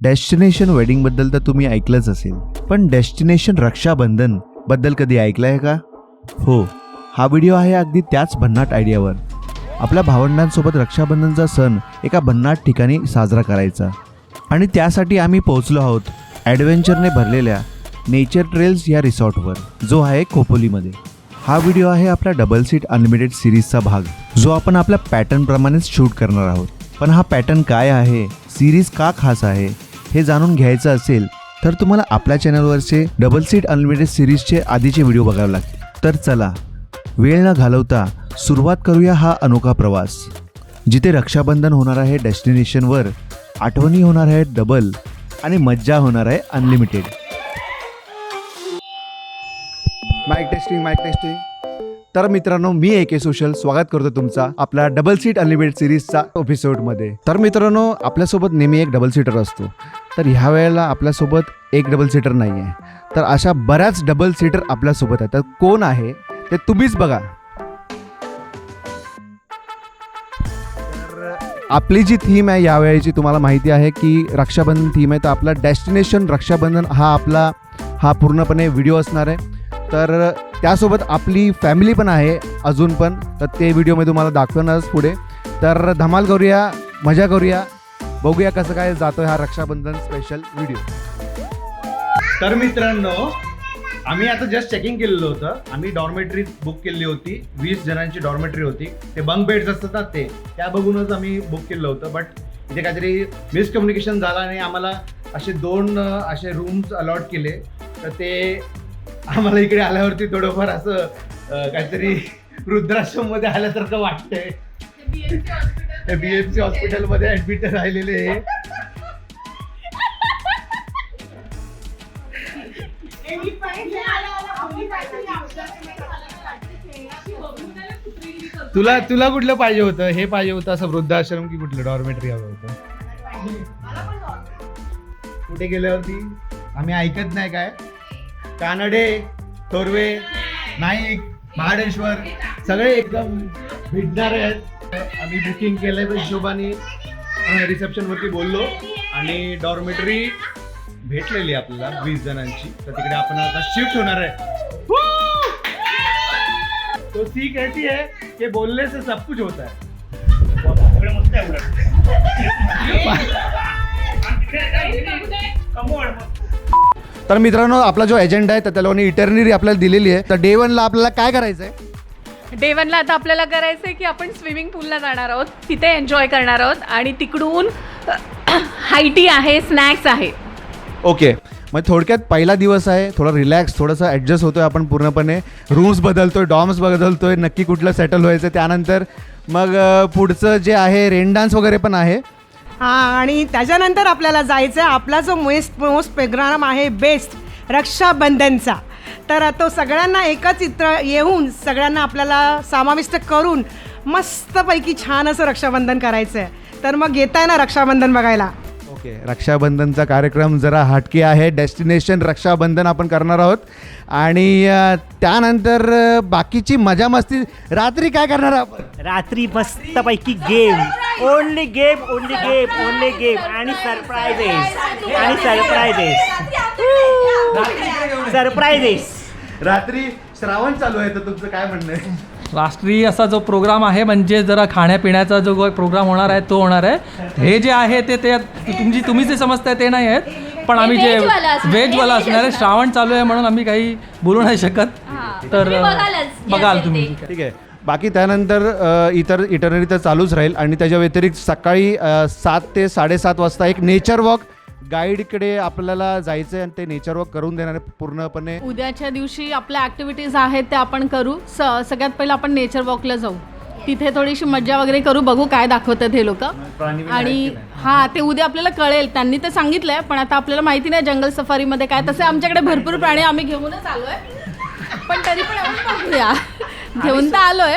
Destination वेडिंगबद्दल तर तुम्ही ऐकलंच असेल. पण डेस्टिनेशन रक्षाबंधनबद्दल कधी ऐकलंय का? हो हा व्हिडिओ आहे अगदी त्याच भन्नाट आयडियावर. आपल्या भावंडांसोबत रक्षाबंधनचा सण एका भन्नाट ठिकाणी साजरा करायचा. आणि त्यासाठी आम्ही पोहोचलो आहोत ॲडव्हेंचरने भरलेल्या नेचर ट्रेल्स या रिसॉर्टवर जो आहे खोपोलीमध्ये. हा व्हिडिओ आहे आपला डबल सीट अनलिमिटेड सिरीजचा भाग जो आपण आपल्या पॅटर्नप्रमाणेच शूट करणार आहोत. पण हा पॅटर्न काय आहे? सिरीज का खास आहे? हे जाणून घ्यायचं असेल तर तुम्हाला आपल्या चॅनलवरचे डबल सीट अनलिमिटेड सिरीजचे आधीचे व्हिडिओ बघावे लागतील. तर चला वेळ न घालवता सुरुवात करूया हा अनोखा प्रवास जिथे रक्षाबंधन होणार आहे डेस्टिनेशनवर आठवणी होणार आहे डबल आणि मज्जा होणार आहे unlimited. Mic testing mic testing तर मित्रांनो मी ए के सोशल स्वागत करतो तुमचा आपल्या डबल सीट अनलिमिटेड सिरीजचा एपिसोडमध्ये तर मित्रांनो आपल्यासोबत नेहमी एक डबल सीटर असतो. तर ह्या वेळेला आपल्यासोबत एक डबल सीटर नाही आहे तर अशा बऱ्याच डबल सीटर आपल्यासोबत आहे तर कोण आहे ते तुम्हीच बघा. आपली जी थीम आहे यावेळेची तुम्हाला माहिती आहे की रक्षाबंधन थीम आहे. तर आपला डेस्टिनेशन रक्षाबंधन हा आपला हा पूर्णपणे व्हिडिओ असणार आहे. तर त्यासोबत आपली फॅमिली पण आहे अजून पण. तर ते व्हिडिओ मी तुम्हाला दाखवणारच पुढे. तर धमाल करूया मजा करूया. बघूया कसं काय जातो हा रक्षाबंधन स्पेशल व्हिडिओ तर मित्रांनो आम्ही आता जस्ट चेकिंग केलेलं होतं. आम्ही डॉर्मेटरी बुक केली होती. वीस जणांची डॉर्मेटरी होती. ते बंक बेड्स असतात ना ते. त्या बघूनच आम्ही बुक केलं होतं. बट इथे काहीतरी मिसकम्युनिकेशन झालं आणि आम्हाला असे दोन असे रूम्स अलॉट केले. तर ते आम्हाला इकडे आल्यावरती थोडंफार असं अं, काहीतरी वृद्धाश्रममध्ये आल्यासारखं वाटतंय. बी एम सी हॉस्पिटलमध्ये ऍडमिट राहिलेले. तुला तुला कुठलं पाहिजे होतं? हे पाहिजे होतं असं वृद्धाश्रम की कुठलं? डॉर्मेटरी हवं होतं. कुठे गेल्यावरती? आम्ही ऐकत नाही काय. कानडे तोरवे नाईक महाडेश्वर सगळे एकदम भेटणारे आहेत. आम्ही बुकिंग केलंय त्या हिशोबाने रिसेप्शन वरती बोललो आणि डॉर्मेटरी भेटलेली आपल्याला वीस जणांची. तर तिकडे आपण आता शिफ्ट होणार आहे. तो सी कहती है कि बोलने से सब कुछ होता है. तर मित्रांनो आपला जो एजंडा आहे तर त्या लोकांनी इटर्नरी आपल्याला दिलेली आहे. तर डे वनला आपल्याला काय करायचं आहे डे वनला आता आपल्याला करायचं आहे की आपण स्विमिंग पूलला जाणार आहोत. तिथे एन्जॉय करणार आहोत. आणि तिकडून हायटी आहे स्नॅक्स आहे. ओके मग थोडक्यात पहिला दिवस आहे. थोडा रिलॅक्स थोडंसं ॲडजस्ट होतोय आपण पूर्णपणे. रूम्स बदलतोय डॉम्स बदलतोय नक्की कुठलं सेटल व्हायचं त्यानंतर मग अं, पुढचं जे आहे रेन डान्स वगैरे पण आहे. आणि त्याच्यानंतर आपल्याला जायचं आहे आपला जो मोस्ट मोस्ट प्रोग्राम आहे बेस्ट रक्षाबंधनचा. तर तो सगळ्यांना एकच चित्र येऊन सगळ्यांना आपल्याला समाविष्ट करून मस्तपैकी छान असं रक्षाबंधन करायचं आहे तर मग येत आहे ना रक्षाबंधन बघायला? ओके रक्षाबंधनचा कार्यक्रम जरा हटके आहे. डेस्टिनेशन रक्षाबंधन आपण करणार आहोत. आणि त्यानंतर बाकीची मजा मस्ती. रात्री काय करणार आपण? रात्री मस्तपैकी game only game only game only game आणि सरप्राईजेस आणि सरप्राईजेस सरप्राईजेस रात्री श्रावण चालू आहे तर तुमचं काय म्हणणं आहे? राष्ट्रीय असा जो प्रोग्राम आहे म्हणजे जरा खाण्यापिण्याचा जो प्रोग्राम होणार आहे तो होणार आहे. हे जे आहे ते ते तुमची तुम्ही जे समजताय ते नाही आहेत. पण आम्ही जे व्हेजवाला असणार. हे आहे. श्रावण चालू आहे म्हणून आम्ही काही बोलू नाही शकत. तर बघाल तुम्ही. ठीक आहे. बाकी त्यानंतर इतर इटरनरी तर चालूच राहील आणि त्याच्या व्यतिरिक्त सकाळी सात ते साडेसात वाजता एक नेचर वॉक गाईडकडे आपल्याला जायचं आहे आणि ते नेचर वॉक करून देणार पूर्णपणे उद्याच्या दिवशी आपल्या ॲक्टिव्हिटीज आहेत त्या आपण करू. स सगळ्यात पहिलं आपण नेचर वॉकला जाऊ. तिथे थोडीशी मज्जा वगैरे करू बघू काय दाखवतात हे लोक. आणि हा ते उद्या आपल्याला कळेल. त्यांनी ते सांगितलंय पण आता आपल्याला माहिती नाही जंगल सफारीमध्ये काय. तसे आमच्याकडे भरपूर प्राणी आम्ही घेऊनच आलोय. पण तरी पण आपण बघूया. घेऊन तर आलोय.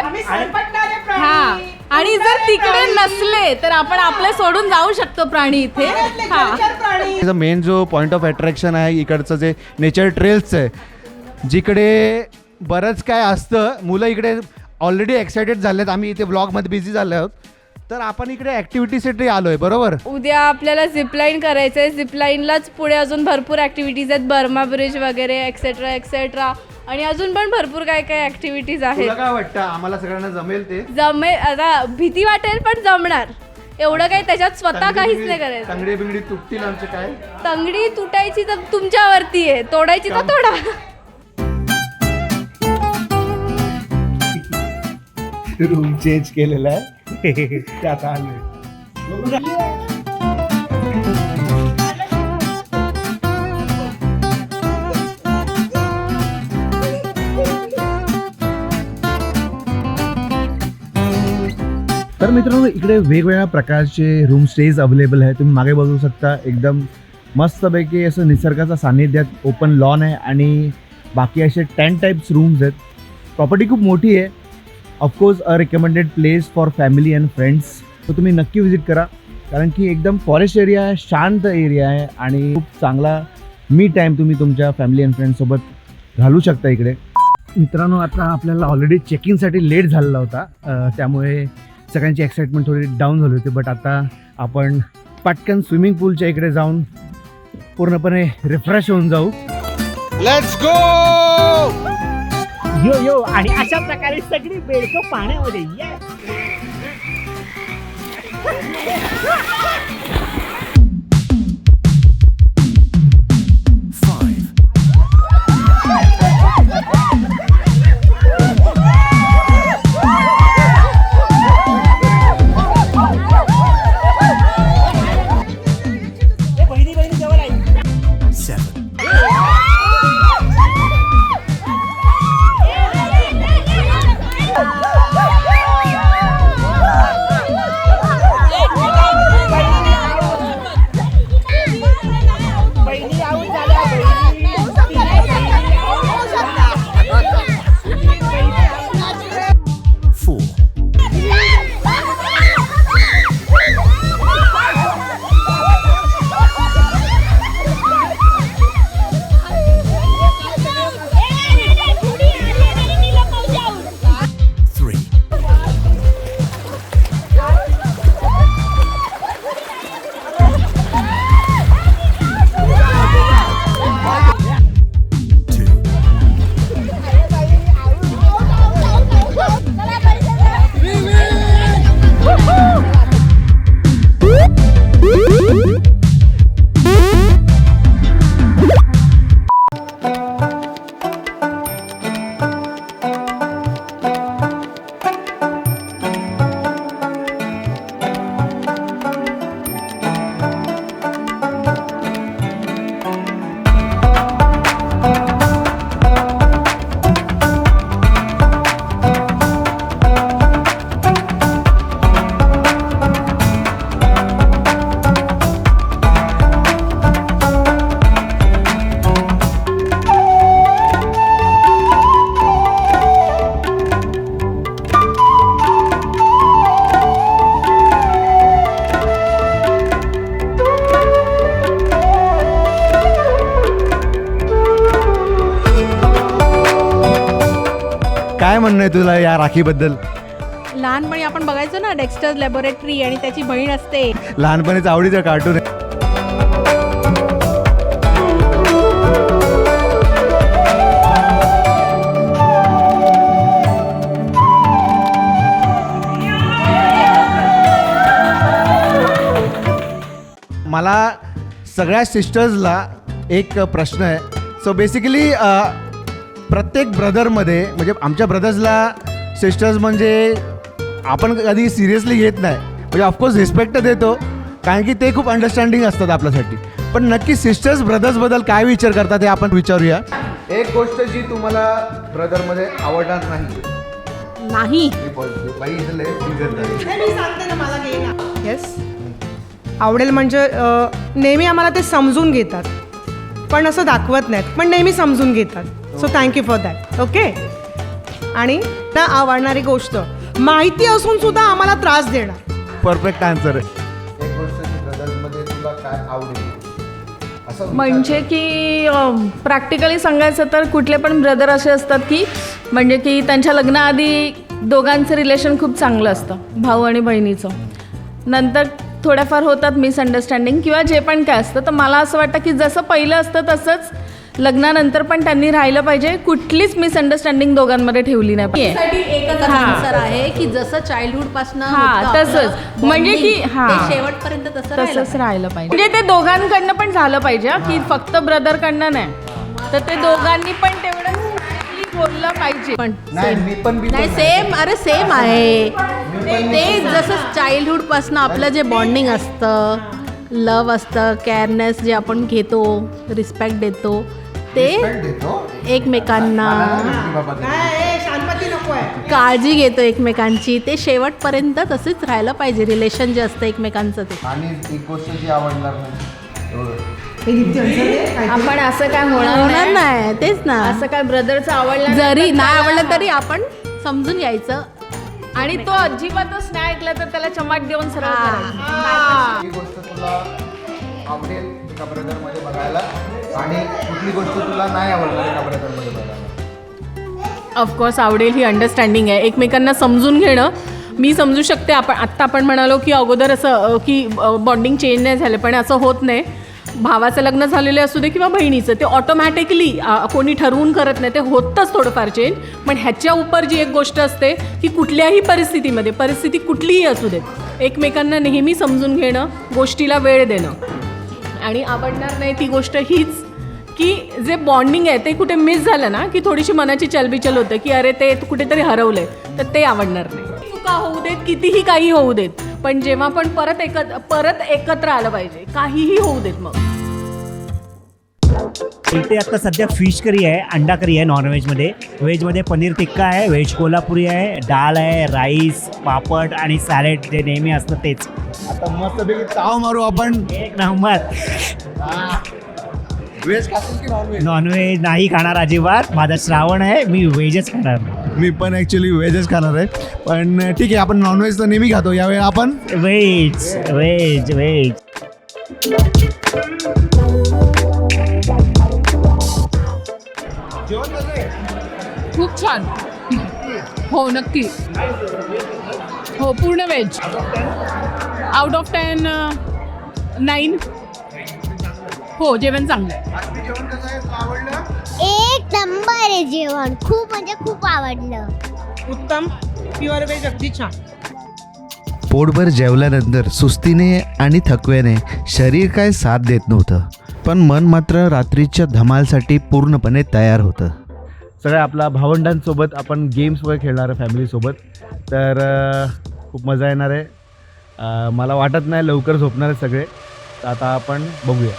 हा. आणि जर तिकडे नसले तर आपण आपले सोडून जाऊ शकतो प्राणी इथे. हा. मेन जो पॉईंट ऑफ अट्रॅक्शन आहे इकडचं जे नेचर ट्रेल्सचं आहे जिकडे बरंच काय असतं मुलं इकडे ऑलरेडी एक्सायटेड झालेत आम्ही इथे ब्लॉगमध्ये बिझी झाले आहोत. तर आपण इकडे ऍक्टिव्हिटीसाठी आलोय बरोबर? उद्या आपल्याला झिपलाईन करायचं आहे झिपलाईनलाच पुढे अजून भरपूर ॲक्टिव्हिटीज आहेत. बर्मा ब्रिज वगैरे एक्सेट्रा एक्सेट्रा आणि अजून पण भरपूर काय काय ॲक्टिव्हिटीज आहेत. तुला काय वाटतं? आम्हाला सगळ्यांना जमेल ते? जमे आता भीती वाटेल पण जमणार. एवढं काही त्याच्यात स्वतः काहीच नाही करायचं. तंगडे बिंगडी तुटतील आमचे काय? तंगडी तुटायची तर तुमच्यावरती आहे. तोडायची तर तोडा. रूम चेंज केलेला आहे. ते आता आलोय. तर मित्रांनो इकडे वेगवेगळ्या प्रकारचे रूम स्टेज अवेलेबल आहे तुम्ही मागे बघू शकता एकदम मस्तपैकी असं निसर्गाचा सान्निध्यात ओपन लॉन आहे आणि बाकी असे टेन टाईप्स रूम्स आहेत. प्रॉपर्टी खूप मोठी आहे. Of course a recommended place for family and friends तर तुम्ही नक्की विजिट करा. कारण की एकदम फॉरेस्ट एरिया आहे शांत एरिया आहे आणि खूप चांगला मी टाईम तुम्ही तुमच्या फॅमिली अँड फ्रेंड्ससोबत घालू शकता इकडे. मित्रांनो आता आपल्याला ऑलरेडी चेकिंगसाठी लेट झालेला होता. त्यामुळे सगळ्यांची एक्साइटमेंट थोडी डाऊन झाली होती बट आता आपण पटकन स्विमिंग पूलच्या इकडे जाऊन पूर्णपणे रिफ्रेश होऊन जाऊ. यो यो आणि अशा प्रकारे सगळी बेडकं पाण्यामध्ये म्हणणं आहे तुला या राखीबद्दल? लहानपणी आपण बघायचो ना डेक्स्टर लॅबोरेटरी आणि त्याची बहीण असते. लहानपणीच आवडीचं कार्टून आहे. मला सगळ्या सिस्टर्सला एक प्रश्न आहे. सो बेसिकली प्रत्येक ब्रदरमध्ये म्हणजे आमच्या ब्रदर्सला सिस्टर्स म्हणजे आपण कधी सिरियसली घेत नाही. म्हणजे ऑफकोर्स रिस्पेक्ट देतो कारण की ते खूप अंडरस्टँडिंग असतात आपल्यासाठी. पण नक्की सिस्टर्स ब्रदर्सबद्दल काय विचार करतात हे आपण विचारूया. एक गोष्ट जी तुम्हाला ब्रदरमध्ये आवडणार नाही. नाही. येस आवडेल म्हणजे अ, नेहमी आम्हाला ते समजून घेतात. पण असं दाखवत नाहीत पण नेहमी समजून घेतात. So thank you for that okay आणि ना आवडणारी गोष्ट माहिती असून सुद्धा आम्हाला त्रास देणार. परफेक्ट आन्सर आहे. एक गोष्ट जी ब्रदर्समध्ये तुला काय आवडेल असं विचार म्हणजे की प्रॅक्टिकली सांगायचं तर कुठले पण ब्रदर असे असतात की म्हणजे की त्यांच्या लग्नाआधी दोघांचं रिलेशन खूप चांगलं असतं भाऊ आणि बहिणीचं. नंतर थोड्याफार होतात मिसअंडरस्टँडिंग किंवा जे पण काय असतं तर मला असं वाटतं की जसं पहिलं असतं तसंच लग्नानंतर पण त्यांनी राहिलं पाहिजे कुठलीच मिसअंडरस्टँडिंग दोघांमध्ये ठेवली नाही पाहिजे साठी एकच हा. आन्सर आहे की जसं चाइल्डहुडपासून हा, तसंच. म्हणजे की- हा. शेवटपर्यंत तसं राहिलं तसंच राहिलं पाहिजे म्हणजे ते दोघांकडनं पण झालं पाहिजे हा, की फक्त ब्रदरकडनं नाही तर ते दोघांनी पण तेवढं बोललं पाहिजे. पण नाही मी पण मी नाही सेम अरे सेम आहे. ते जसं चाइल्डहुडपासून आपलं जे बॉन्डिंग असतं लव असतं केअरनेस जे आपण घेतो रिस्पेक्ट देतो ते एकमेकांना काळजी घेतो एकमेकांची. ते शेवटपर्यंत तसेच राहायला पाहिजे. रिलेशन जे असतं एकमेकांचं ते. आणि एक गोष्ट जी आवडणार नाही. आपण असं काय होणार नाही. तेच ना. असं काय ब्रदरचं आवडलं जरी नाही आवडलं तरी आपण समजून घ्यायचं. आणि तो अजिबातच नाही ऐकला तर त्याला चमाट देऊन सरळ. करायचं. ही. गोष्ट तुला आवडेल एका ब्रदरमध्ये बघायला. आणि कुठली गोष्ट तुला नाही आवडणार एका ब्रदरमध्ये बघायला. ऑफकोर्स आवडेल ही अंडरस्टँडिंग आहे. एकमेकांना समजून घेणं. मी समजू शकते. आपण आत्ता आपण म्हणालो की अगोदर असं अ, की बॉन्डिंग चेंज नाही झालं पण असं होत नाही. भावाचं लग्न झालेलं असू दे किंवा बहिणीचं ते ऑटोमॅटिकली कोणी ठरवून करत नाही. ते होतंच थोडंफार चेंज पण ह्याच्या उपर जी एक गोष्ट असते की कुठल्याही परिस्थितीमध्ये परिस्थिती कुठलीही असू देत एकमेकांना नेहमी समजून घेणं गोष्टीला वेळ देणं. आणि आवडणार नाही ती गोष्ट हीच की जे बॉन्डिंग आहे ते कुठे मिस झालं ना की थोडीशी मनाची चलबिचल होते की अरे ते कुठेतरी हरवलंय तर ते आवडणार नाही. चुका होऊ देत? कितीही काही होऊ देत. पण जेव्हा पण परत एकत्र परत एकत्र आलं पाहिजे काहीही होऊ देत मग. इथे आता सध्या फिश करी आहे अंडा करी आहे नॉनव्हेजमध्ये व्हेजमध्ये पनीर टिक्का आहे व्हेज कोल्हापुरी आहे डाळ आहे राईस पापड आणि सॅलेड जे नेहमी असतं तेच. आता मस्तपैकी ताव मारू आपण. एक नंबर. व्हेज खाशील की नॉन व्हेज नॉनव्हेज नाही खाणार अजिबात. माझा श्रावण आहे मी व्हेजच खाणार मी पण ॲक्च्युली व्हेजच खाणार आहे. पण ठीक आहे आपण नॉनव्हेज तर नेहमी खातो. यावेळी आपण? व्हेज व्हेज व्हेज खूप छान. हो नक्की. हो पूर्ण veg out of ten nine हो जेवण चांगलं आहे. एक नंबर आहे जेवण. खूप म्हणजे खूप आवडलं. उत्तम. प्युअर व्हेज अगदी छान. पोटभर जेवल्यानंतर सुस्तीने आणि थकव्याने शरीर काय साथ देत नव्हतं. पण मन मात्र रात्रीच्या धमालसाठी पूर्णपणे तयार होतं. सगळ्या आपल्या भावंडांसोबत आपण गेम्स वगैरे खेळणार आहे फॅमिलीसोबत तर अं, खूप मजा येणार आहे. अं, मला वाटत नाही लवकर झोपणार आहे सगळे. तर आता आपण बघूया.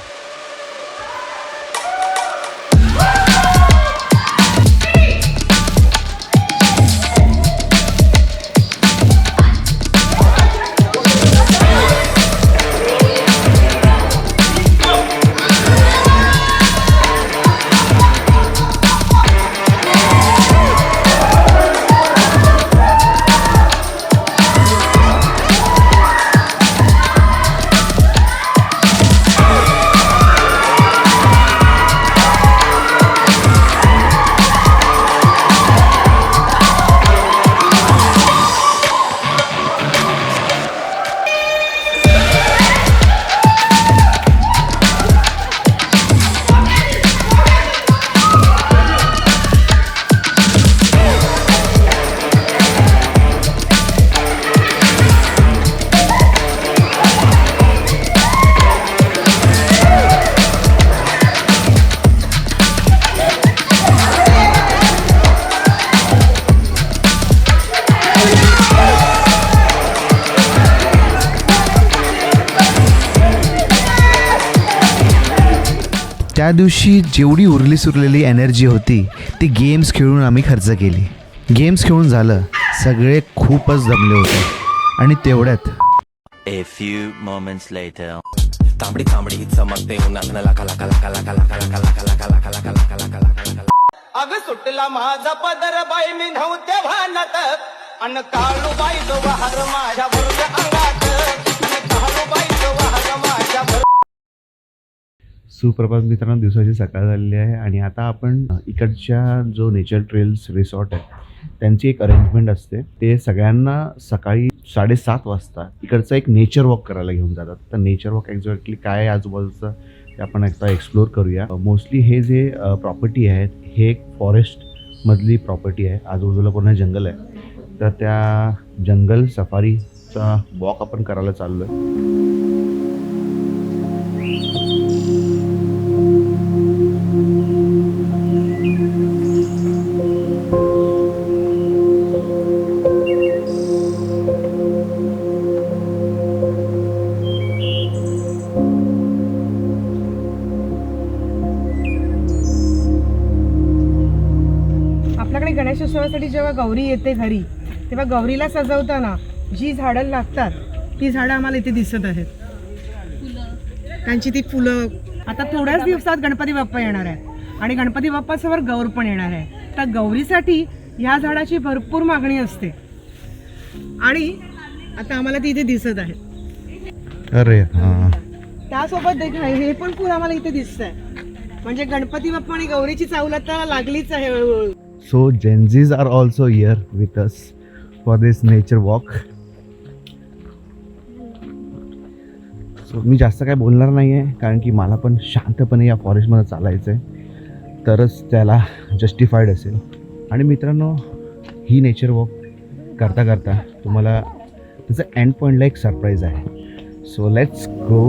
त्या दिवशी जेवढी उरली सुरलेली एनर्जी होती ती गेम्स खेळून आम्ही खर्च केली गेम्स खेळून झालं सगळे खूपच दमले होते आणि तेवढ्यात A few moments later. तांबडी तांबडी चमकते उन्हात लाका लाका लाका लाका लाका लाका लाका लाका लाका लाका लाका लाका लाका लाका अग सुटला माझा पदर बाई मी नव्हते भानत अन काळू बाई तो वाहर माझ्या भरून अंगात अन काळू बाई तो वाहर माझ्या भरून सुप्रभात मित्रांनो दिवसाची सकाळ झालेली आहे आणि आता आपण इकडच्या जो नेचर ट्रेल्स रिसॉर्ट आहे त्यांची एक अरेंजमेंट असते. ते सगळ्यांना सकाळी साडेसात वाजता इकडचं एक नेचर वॉक करायला घेऊन जातात. तर नेचर वॉक एक्झॅक्टली काय आजूबाजूचं ते आपण एकदा एक्सप्लोर करूया. मोस्टली हे जे प्रॉपर्टी आहेत हे एक फॉरेस्टमधली प्रॉपर्टी आहे. आजूबाजूला पूर्ण जंगल आहे. तर त्या जंगल सफारीचा वॉक आपण करायला चाललो आहे आपल्याकडे गणेशोत्सवासाठी जेव्हा गौरी येते घरी तेव्हा गौरीला सजवताना जी झाडं लागतात ती झाडं आम्हाला इथे दिसत आहेत. त्यांची ती फुलं आता थोड्याच दिवसात गणपती बाप्पा येणार आहे. आणि गणपती बाप्पासमोर गौर पण येणार आहे. तर गौरीसाठी ह्या झाडाची भरपूर मागणी असते. आणि आता आम्हाला ती इथे दिसत आहे. अरे त्यासोबत हे पण फुल आम्हाला इथे दिसत आहे म्हणजे गणपती बाप्पा आणि गौरीची चावल आता लागलीच आहे हळूहळू. So gen Zs are also here with us for this nature walk so मी जास्त काय बोलणार नाही आहे कारण की मला पण शांतपणे या फॉरेस्टमध्ये चालायचं आहे तरच त्याला जस्टिफाईड असेल. आणि मित्रांनो ही नेचर वॉक करता करता तुम्हाला त्याचं एंड पॉईंटला एक सरप्राईज आहे. सो लेट्स गो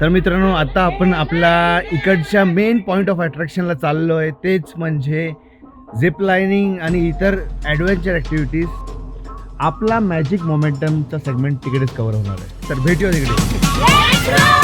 तर मित्रांनो आता आपण आपल्या इकडच्या मेन पॉईंट ऑफ अट्रॅक्शनला चाललो आहे. तेच म्हणजे झिप लायनिंग आणि इतर ॲडव्हेंचर ॲक्टिव्हिटीज आपला मॅजिक मोमेंटमचा सेगमेंट तिकडेच कवर होणार आहे. तर भेटूया तिकडे.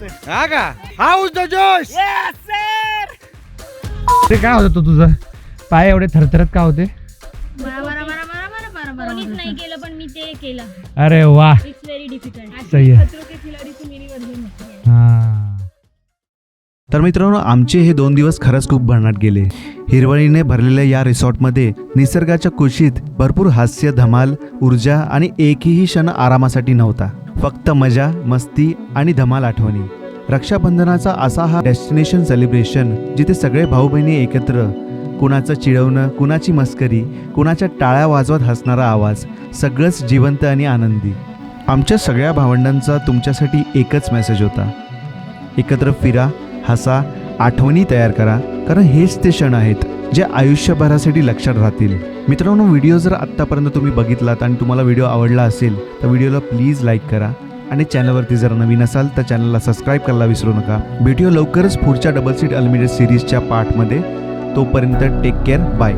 सर हा का? हाऊस द जोश. सर ते काय होतं तो तुझं? पाय एवढे थरथरत का होते? कोणीच नाही केलं पण मी ते केलं. अरे वा. इट्स व्हेरी डिफिकल्ट सही आहे तर मित्रांनो आमचे हे दोन दिवस खरंच खूप भन्नाट गेले. हिरवळीने भरलेल्या या रिसॉर्टमध्ये निसर्गाच्या कुशीत भरपूर हास्य धमाल ऊर्जा आणि एकही क्षण आरामासाठी नव्हता. फक्त मजा मस्ती आणि धमाल आठवणी. रक्षाबंधनाचा असा हा डेस्टिनेशन सेलिब्रेशन जिथे सगळे भाऊ बहिणी एकत्र कुणाचं चिडवणं कुणाची मस्करी कुणाच्या टाळ्या वाजवत हसणारा आवाज सगळंच जिवंत आणि आनंदी. आमच्या सगळ्या भावंडांचा तुमच्यासाठी एकच मेसेज होता. एकत्र फिरा हसा आठवणी तयार करा कारण हेच ते क्षण आहेत जे आयुष्यभरासाठी लक्षात राहतील. मित्रांनो व्हिडिओ जर आत्तापर्यंत तुम्ही बघितलात आणि तुम्हाला व्हिडिओ आवडला असेल तर व्हिडिओला प्लीज लाईक करा आणि चॅनलवरती जर नवीन असाल तर चॅनलला सबस्क्राईब करायला विसरू नका. भेटूया लवकरच पुढच्या डबल सीट अल्मिटेड सिरीजच्या पार्टमध्ये तोपर्यंत टेक केअर बाय